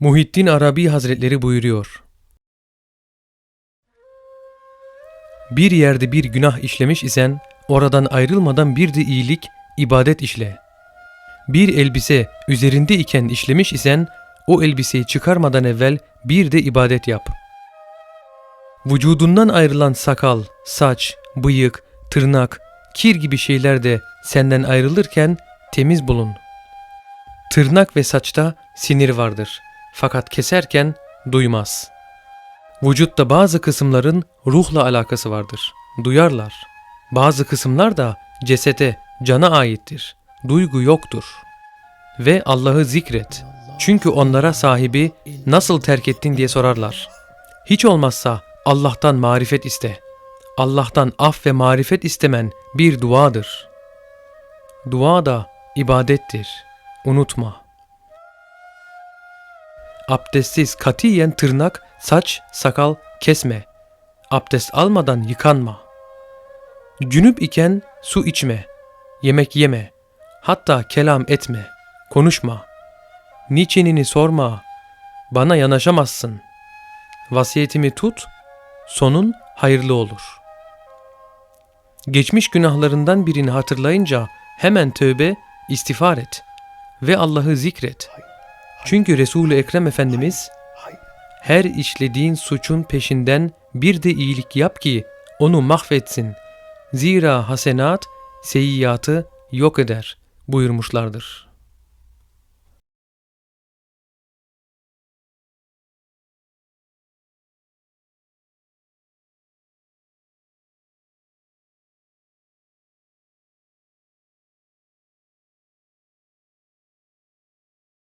Muhittin Arabi Hazretleri buyuruyor. Bir yerde bir günah işlemiş isen oradan ayrılmadan bir de iyilik, ibadet işle. Bir elbise üzerinde iken işlemiş isen o elbiseyi çıkarmadan evvel bir de ibadet yap. Vücudundan ayrılan sakal, saç, bıyık, tırnak, kir gibi şeyler de senden ayrılırken temiz bulun. Tırnak ve saçta sinir vardır. Fakat keserken duymaz. Vücutta bazı kısımların ruhla alakası vardır. Duyarlar. Bazı kısımlar da cesete, cana aittir. Duygu yoktur. Ve Allah'ı zikret. Çünkü onlara sahibi nasıl terk ettin diye sorarlar. Hiç olmazsa Allah'tan marifet iste. Allah'tan af ve marifet istemen bir duadır. Dua da ibadettir. Unutma. Abdestsiz katiyen tırnak, saç, sakal kesme. Abdest almadan yıkanma. Cünüp iken su içme. Yemek yeme. Hatta kelam etme. Konuşma. Niçinini sorma. Bana yanaşamazsın. Vasiyetimi tut. Sonun hayırlı olur. Geçmiş günahlarından birini hatırlayınca hemen tövbe, istiğfar et ve Allah'ı zikret. Çünkü Resul-i Ekrem Efendimiz her işlediğin suçun peşinden bir de iyilik yap ki onu mahvetsin. Zira hasenat seyyiatı yok eder buyurmuşlardır.